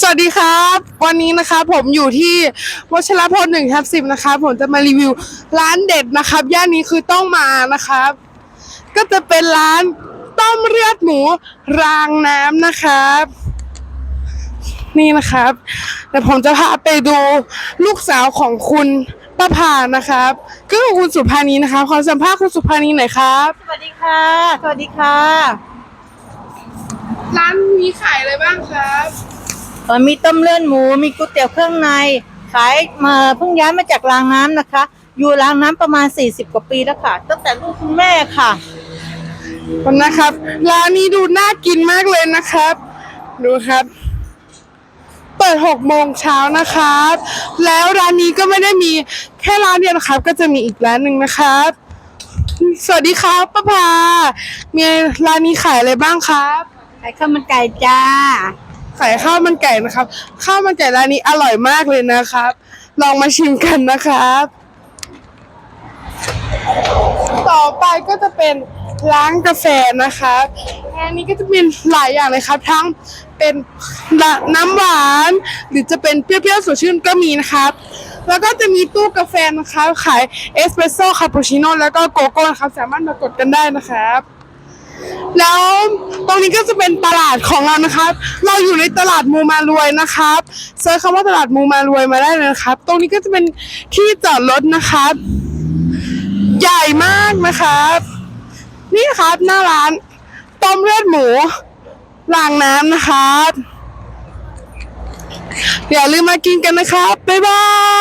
สวัสดีครับ วันนี้นะครับผมอยู่ที่วชรพลหนึ่งทับสิบนะครับผมจะมารีวิวร้านเด็ดนะครับ ย่านนี้คือต้องมานะครับ ก็จะเป็นร้านต้มเลือดหมูรางน้ำนะครับ นี่นะครับเดี๋ยวผมจะพาไปดูลูกสาวของคุณป้าพานะครับ ก็คือคุณสุภานีนะครับขอสัมภาษณ์คุณสุภานีหน่อยครับ สวัสดีค่ะ สวัสดีค่ะ นมีขายอะไรบ้างครับเอ่อมีต้มเลือดหมู มีก๋วยเตี๋ยวเครื่องใน ขายมาเพิ่งย้ายมาจากรางน้ำนะคะ อยู่รางน้ำประมาณ 40 กว่าปีแล้วค่ะ ตั้งแต่รุ่นคุณแม่ค่ะ คนนะครับ ร้านนี้ดูน่ากินมากเลยนะครับ ดูครับ เปิดหกโมงเช้านะครับ แล้วร้านนี้ก็ไม่ได้มีแค่ร้านเดียวนะครับ ก็จะมีอีกร้านหนึ่งนะครับ สวัสดีครับป้าพามีร้านนี้ขายอะไรบ้างครับขายข้าวมันไก่จ้า ขายข้าวมันไก่นะครับ ข้าวมันไก่ร้านนี้อร่อยมากเลยนะครับ ลองมาชิมกันนะครับ ต่อไปก็จะเป็นร้านกาแฟนะครับอันนี้ก็จะเป็นหลายอย่างเลยครับ ทั้งเป็นน้ำหวาน หรือจะเป็นเปรี้ยวๆสดชื่นก็มีนะครับ แล้วก็จะมีตู้กาแฟนะครับขายเอสเปรสโซ่คาปูชิโน่แล้วก็โกโก้นะครับ สามารถมากดกันได้นะครับ ตรงนี้ก็จะเป็นตลาดของเรานะครับ เราอยู่ในตลาดมูมารวยนะครับเซิร์ชคำว่าตลาดมูมารวยมาได้เลยนะครับ ตรงนี้ก็จะเป็นที่จอดรถนะครับ ใหญ่มากนะครับ นี่ครับหน้าร้านต้มเลือดหมูรางน้ำนะครับ อย่าลืมมากินกันนะครับ บ๊ายบาย